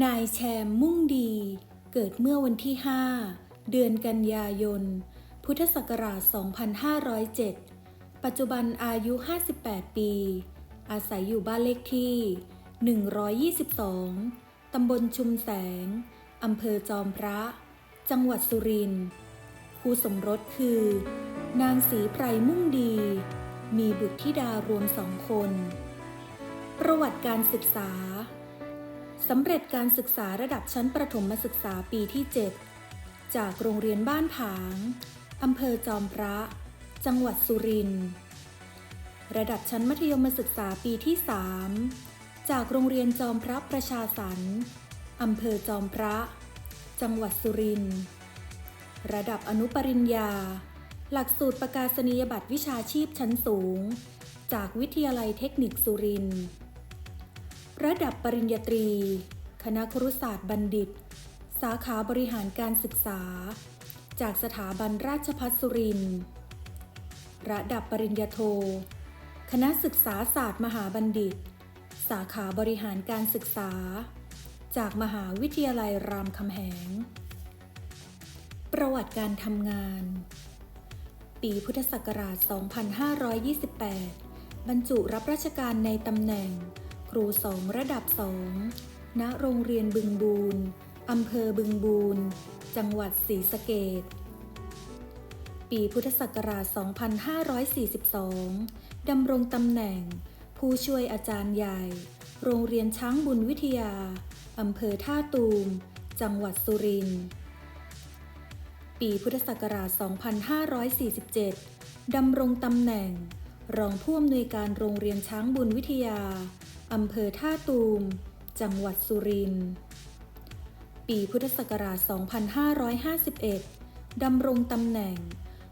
นายแชมมุ่งดี เกิดเมื่อวันที่ 5 เดือนกันยายน พุทธศักราช 2507 ปัจจุบันอายุ 58 ปี อาศัยอยู่บ้านเลขที่ 122 ตำบลชุมแสง อำเภอจอมพระ จังหวัดสุรินทร์คู่สมรสคือ นางสีไพรมุ่งดี มีบุตรธิดารวมสองคน ประวัติการศึกษา สำเร็จการศึกษาระดับชั้นประถมศึกษาปีที่ 7 จากโรงเรียนบ้านผางอำเภอจอมพระ จังหวัดสุรินทร์ ระดับชั้นมัธยมศึกษาปีที่ 3 จากโรงเรียนจอมพระประชาสรรค์อำเภอจอมพระ จังหวัดสุรินทร์ ระดับอนุปริญญา หลักสูตรประกาศนียบัตรวิชาชีพชั้นสูง จากวิทยาลัยเทคนิคสุรินทร์ ระดับปริญญาตรี คณะครุศาสตร์บัณฑิต สาขาบริหารการศึกษา จากสถาบันราชภัฏสุรินทร์ ระดับปริญญาโท คณะศึกษาศาสตร์มหาบัณฑิต สาขาบริหารการศึกษา จากมหาวิทยาลัยรามคำแหง ประวัติการทำงาน ปีพุทธศักราช 2528 บรรจุรับราชการในตำแหน่ง ครูสองระดับสองณโรงเรียนบึงบูนอำเภอบึงบูนจังหวัดศรีสะเกดปีพุทธศักราช 2542 ดำรงตำแหน่ง ผู้ช่วยอาจารย์ใหญ่ โรงเรียนช้างบุญวิทยา อำเภอท่าตูม จังหวัดสุรินทร์ ปีพุทธศักราช 2547 ดำรงตำแหน่ง รองผู้อำนวยการโรงเรียนช้างบุญวิทยา อำเภอท่าตูม จังหวัดสุรินทร์ ปีพุทธศักราช 2551 ดำรงตำแหน่ง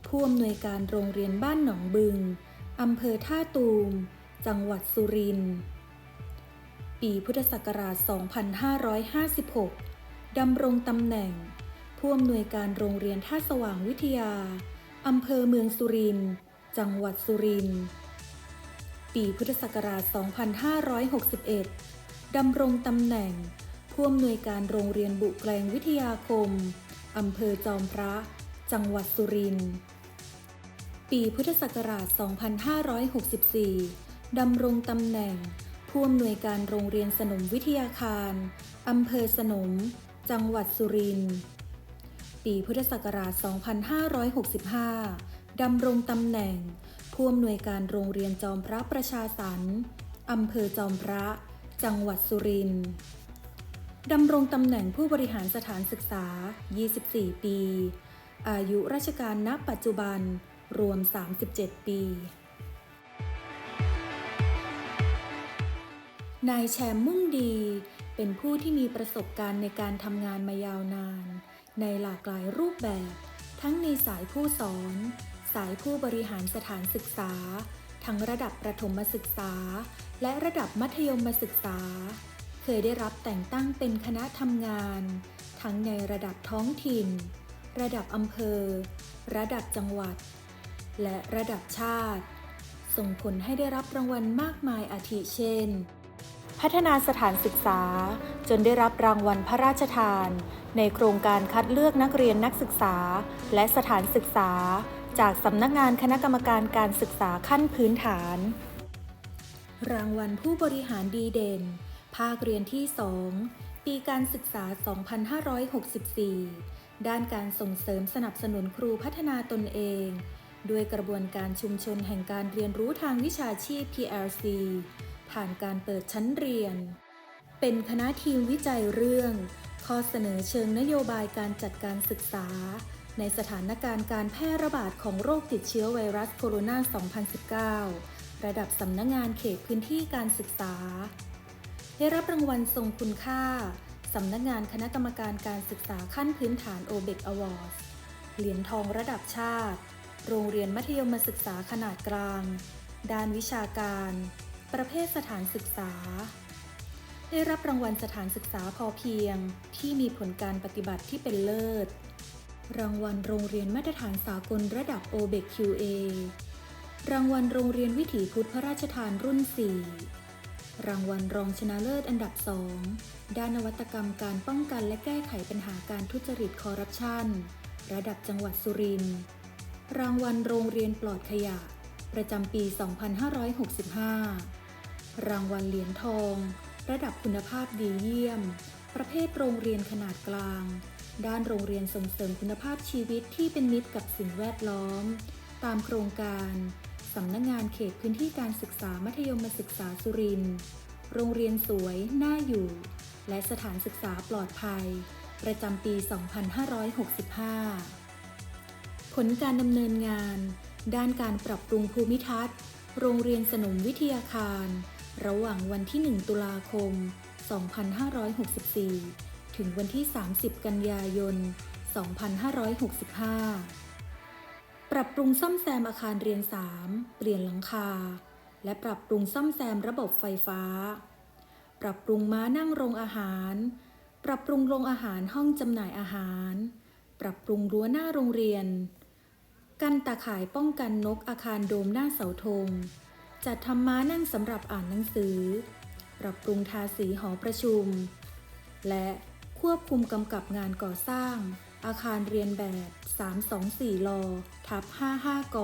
ผู้อำนวยการโรงเรียนบ้านหนองบึง อำเภอท่าตูม จังหวัดสุรินทร์ ปีพุทธศักราช 2556 ดำรงตำแหน่ง ผู้อำนวยการโรงเรียนท่าสว่างวิทยา อำเภอเมืองสุรินทร์ จังหวัดสุรินทร์ ปีพุทธศักราช 2561 ดำรงตำแหน่ง ผู้อำนวยการโรงเรียนบุแกลงวิทยาคม อำเภอจอมพระ จังหวัดสุรินทร์ ปีพุทธศักราช 2564 ดำรงตำแหน่ง ผู้อำนวยการโรงเรียนสนมวิทยาคาร อำเภอสนม จังหวัดสุรินทร์ ปีพุทธศักราช 2565 ดำรงตำแหน่ง ผู้อำนวยการโรงเรียนจอมพระประชาสรรค์อำเภอจอมพระ จังหวัดสุรินทร์ดำรงตำแหน่งผู้บริหารสถานศึกษา 24 ปี อายุราชการณปัจจุบัน รวม 37 ปี นายแชมมุ่งดี เป็นผู้ที่มีประสบการณ์ในการทำงานมายาวนาน ในหลากหลายรูปแบบ ทั้งในสายผู้สอน สายผู้บริหารสถานศึกษา ทั้งระดับประถมศึกษา และระดับมัธยมศึกษา เคยได้รับแต่งตั้งเป็นคณะทำงาน ทั้งในระดับท้องถิ่น ระดับอำเภอ ระดับจังหวัด และระดับชาติ ส่งผลให้ได้รับรางวัลมากมายอาทิเช่น พัฒนาสถานศึกษา จนได้รับรางวัลพระราชทาน ในโครงการคัดเลือกนักเรียนนักศึกษา และสถานศึกษา จากสำนักงานคณะกรรมการการศึกษาขั้นพื้นฐาน รางวัลผู้บริหารดีเด่น ภาคเรียนที่ 2 ปีการศึกษา 2564 ด้านการส่งเสริมสนับสนุนครูพัฒนาตนเองด้วยกระบวนการชุมชนแห่งการเรียนรู้ทางวิชาชีพ PLC ผ่านการเปิดชั้นเรียน เป็นคณะทีมวิจัยเรื่อง ข้อเสนอเชิงนโยบายการจัดการศึกษา ในสถานการณ์การแพร่ระบาดของโรคติดเชื้อไวรัสโคโรนา 2019 ระดับสำนักงงานเขตพื้นที่การศึกษา ได้รับรางวัลทรงคุณค่าสำนักงานคณะกรรมการการศึกษาขั้นพื้นฐาน o b e c Awards เหรียญทองระดับชาติ โรงเรียนมัธยมศึกษาขนาดกลาง ด้านวิชาการ ประเภทสถานศึกษา ได้รับรางวัลสถานศึกษาพอเพียง ที่มีผลการปฏิบัติที่เป็นเลิศ รางวัลโรงเรียนมาตรฐานสากลระดับ OBEQA รางวัลโรงเรียนวิถีพุทธพระราชทานรุ่น 4 รางวัลรองชนะเลิศอันดับสองด้านนวัตกรรมการป้องกันและแก้ไขปัญหาการทุจริตคอร์รัปชัน ระดับจังหวัดสุรินทร์ รางวัลโรงเรียนปลอดขยะ ประจำปี 2565 รางวัลเหรียญทอง ระดับคุณภาพดีเยี่ยม ประเภทโรงเรียนขนาดกลาง ด้านโรงเรียนส่งเสริมคุณภาพชีวิตที่เป็นมิตรกับสิ่งแวดล้อม ตามโครงการสำนักงงานเขตพื้นที่การศึกษามัธยมศึกษาสุรินทร์ โรงเรียนสวย น่าอยู่ และสถานศึกษาปลอดภัย ประจำปี 2565 ผลการดำเนินงาน ด้านการปรับปรุงภูมิทัศน์ โรงเรียนสนมวิทยาคาร ระหว่างวันที่ 1 ตุลาคม 2564 ถึงวันที่ 30 กันยายน 2565 ปรับปรุงซ่อมแซมอาคารเรียน 3 เปลี่ยนหลังคา และปรับปรุงซ่อมแซมระบบไฟฟ้า ปรับปรุงม้านั่งโรงอาหาร ปรับปรุงโรงอาหารห้องจำหน่ายอาหาร ปรับปรุงรั้วหน้าโรงเรียน กันตาข่ายป้องกันนกอาคารโดมหน้าเสาธง จัดทำม้านั่งสำหรับอ่านหนังสือ ปรับปรุงทาสีหอประชุม และควบคุมกำกับงานก่อสร้าง อาคารเรียนแบบ 324ลอทับ55ก